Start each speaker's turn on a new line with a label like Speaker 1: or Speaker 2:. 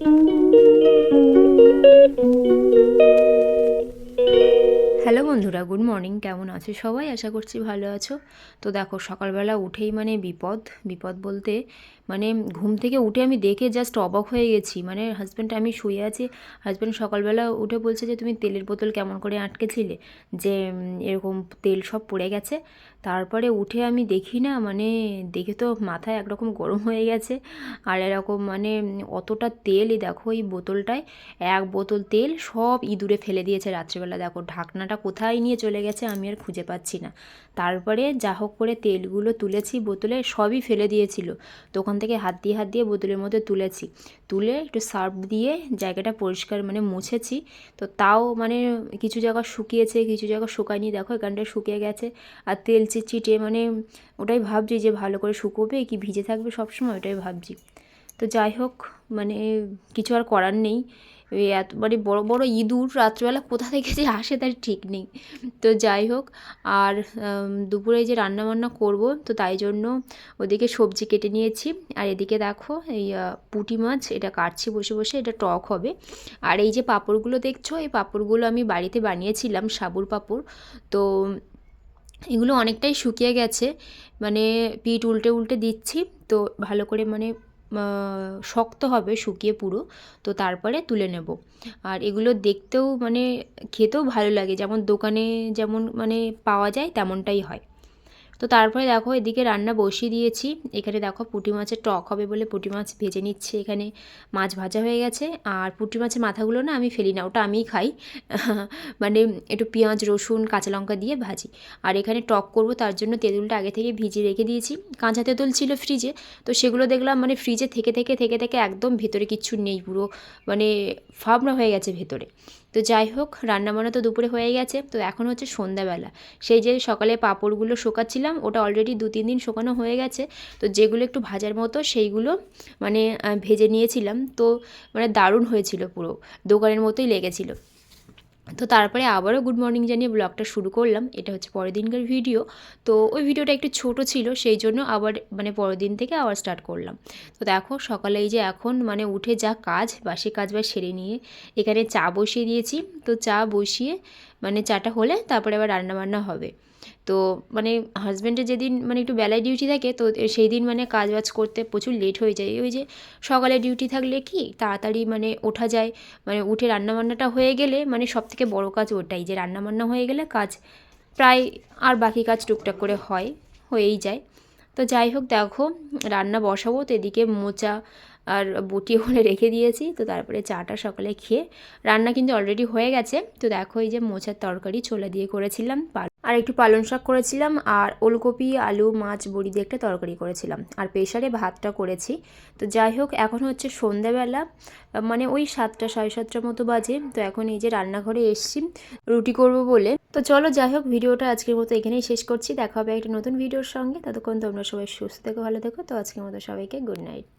Speaker 1: Hello বন্ধুরা, good morning. কেমন আছো সবাই? আশা করছি ভালো আছো। তো দেখো, সকালবেলা উঠেই মানে বিপদ। বিপদ বলতে মানে ঘুম থেকে উঠে আমি দেখে জাস্ট অবাক হয়ে গেছি। মানে হাজব্যান্ড আমি শুয়ে আছি হাজব্যান্ড সকালবেলা উঠে বলছে যে, তুমি তেলের বোতল কেমন করে আটকেছিলে? যে এরকম তেল সব পড়ে গেছে। তারপরে উঠে আমি দেখি না মানে দেখে তো মাথায় একরকম গরম হয়ে গেছে। আর এরকম মানে অতটা তেলই দেখো এই বোতলটায়, এক বোতল তেল সব ইঁদুরে ফেলে দিয়েছে রাত্রিবেলা। দেখো ঢাকনাটা কোথায় নিয়ে চলে গেছে আমি আর খুঁজে পাচ্ছি না। তারপরে যা হোক করে তেলগুলো তুলেছি, বোতলে সবই ফেলে দিয়েছিল। তো ওখান থেকে হাত দিয়ে হাত দিয়ে বোতলের মধ্যে তুলেছি। তুলে একটু সার্ফ দিয়ে জায়গাটা পরিষ্কার মানে মুছেছি। তো তাও মানে কিছু জায়গা শুকিয়েছে, কিছু জায়গা শুকায়নি। দেখো এখানটা শুকিয়ে গেছে। আর তেল চিটচিটে মানে ওটাই ভাবছি যে ভালো করে শুকোবে কি ভিজে থাকবে সবসময় ওটাই ভাবছি। তো যাই হোক মানে কিছু আর করার নেই। এত মানে বড় বড় ইঁদুর রাত্রিবেলা কোথা থেকে যে আসে তার ঠিক নেই। তো যাই হোক, আর দুপুরে যে রান্না বান্না করব, তো তাই জন্য ওদিকে সবজি কেটে নিয়েছি। আর এদিকে দেখো, এই পুঁটি মাছ, এটা কাটছি বসে বসে, এটা টক হবে। আর এই যে পাঁপড়গুলো দেখছ, এই পাঁপড়গুলো আমি বাড়িতে বানিয়েছিলাম, সাবুর পাঁপড়। তো, এগুলো অনেকটাই শুকিয়ে গেছে মানে পিঠ উল্টে উল্টে দিচ্ছি, তো ভালো করে মানে শক্ত হবে, শুকিয়ে পুরো, তো তারপরে তুলে নেব। আর এগুলো দেখতেও মানে খেতেও ভালো লাগে, যেমন দোকানে যেমন মানে পাওয়া যায় তেমনটাই হয়। তো তারপরে দেখো এদিকে রান্না বসিয়ে দিয়েছি। এখানে দেখো পুঁটি মাছের টক হবে বলে পুঁটি মাছ ভেজে নিচ্ছি এখানে। মাছ ভাজা হয়ে গেছে। আর পুঁটি মাছের মাথাগুলো না আমি ফেলি না, ওটা আমিই খাই। মানে একটু পেঁয়াজ, রসুন, কাঁচা লঙ্কা দিয়ে ভাজি। আর এখানে টক করব তার জন্য তেঁতুলটা আগে থেকে ভিজিয়ে রেখে দিয়েছি। কাঁচা তেঁতুল ছিল ফ্রিজে তো সেগুলো দেখলাম মানে ফ্রিজে থেকে থেকে থেকে থেকে একদম ভেতরে কিচ্ছু নেই পুরো। মানে ফাবনা হয়ে গেছে ভেতরে। তো যাই হোক, রান্নাবান্না তো দুপুরে হয়ে গেছে। তো এখন হচ্ছে সন্ধ্যাবেলা। সেই যে সকালে পাঁপড়গুলো শোকাচ্ছিলাম, ওটা অলরেডি দু তিন দিন শোকানো হয়ে গেছে। তো যেগুলো একটু ভাজার মতো, সেইগুলো মানে ভেজে নিয়েছিলাম। তো মানে দারুণ হয়েছিল পুরো। দোকানের মতোই লেগেছিল। তো তারপরে আবারও গুড মর্নিং জানিয়ে ব্লগটা শুরু করলাম। এটা হচ্ছে পরের দিনকার ভিডিও তো ওই ভিডিওটা একটু ছোট ছিল, সেই জন্য আবার মানে পরের দিন থেকে আবার স্টার্ট করলাম। তো দেখো, সকালে এই যে এখন মানে উঠে যা কাজ, বাসি কাজ বা সেরে নিয়ে এখানে চা বসিয়ে দিয়েছি। তো চা বসিয়ে মানে চাটা হলে তারপরে আবার রান্নাবান্না হবে। তো মানে হাজব্যান্ডের যেদিন মানে একটু বেলায় ডিউটি থাকে, তো সেই দিন মানে কাজ বাজ করতে প্রচুর লেট হয়ে যায়। ওই যে সকালে ডিউটি থাকলে কি তাড়াতাড়ি মানে ওঠা যায়। মানে উঠে রান্নাবান্নাটা হয়ে গেলে মানে সব থেকে বড়ো কাজ ওটাই, যে রান্নাবান্না হয়ে গেলে কাজ প্রায় আর বাকি কাজ টুকটাক করে হয়, হয়েই যায়। তো যাই হোক, দেখো, রান্না বসাবো, তো এদিকে মোচা আর বটি ওখানে রেখে দিয়েছি। তো তারপরে চাটা সকালে খেয়ে, রান্না কিন্তু অলরেডি হয়ে গেছে। তো দেখো এই যে মোচার তরকারি ছোলা দিয়ে করেছিলাম আর একটু পালং শাক করেছিলাম, আর ওলকপি, আলু, মাছ, বড়ি দিয়ে একটা তরকারি করেছিলাম। আর প্রেশারে ভাতটা করেছি। তো যাই হোক, এখন হচ্ছে সন্ধ্যাবেলা মানে ওই সাতটা, সাড়ে সাতটার মতো বাজে। তো এখন এই যে রান্নাঘরে এসছি, রুটি করব বলে। তো চলো যাই হোক, ভিডিওটা আজকের মতো এখানেই শেষ করছি। দেখা হবে একটা নতুন ভিডিওর সঙ্গে। ততক্ষণ তোমরা সবাই সুস্থ থেকো, ভালো থেকো। তো আজকের মতো সবাইকে গুড নাইট